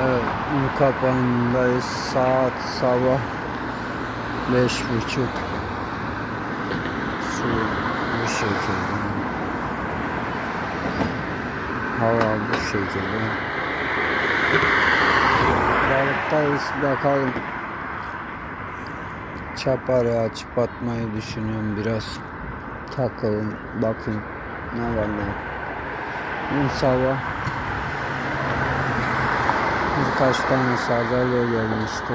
Evet, kapanındayız. Saat sabah beş buçuk. Su bu şekilde. Hava bu şekilde. Balıktayız bakalım. Çaparı açıp atmayı düşünüyorum biraz. Takılın bakın ne var ne. Dün sabah birkaç tane sardalya gelmişti.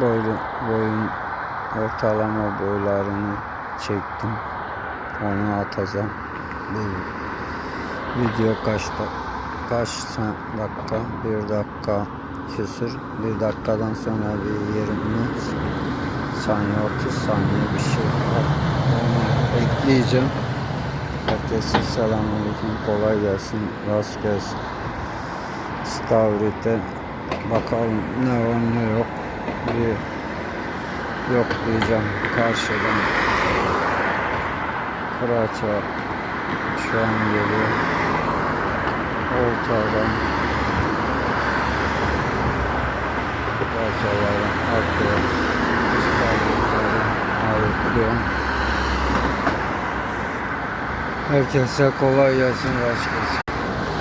Boyun, boyun ortalama boylarını çektim. Onu atacağım. Bir video kaçta kaç dakika? Bir dakika küsür. Bir dakikadan sonra bir 20 saniye 30 saniye bir şey var. Onu ekleyeceğim. Herkese selamünaleyküm. Kolay gelsin. Rast gelsin. İstavrit'e bakalım ne var ne yok. Bir yok diyeceğim karşıdan. Kıraça şu an geliyor. Oltadan Kıraçaların akıyor. İstavritleri ayıklıyor. Herkese kolay gelsin. Gelsin.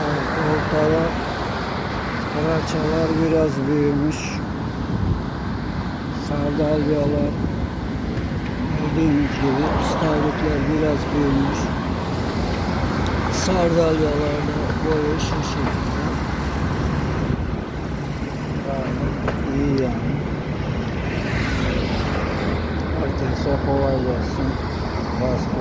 Evet, oltalar Karaçalar biraz büyümüş. Sardalyalar gördüğünüz gibi istavritler biraz büyümüş. Sardalyalar da boyu şu şekilde. Gayet iyi yani. Herkese kolay gelsin. Rast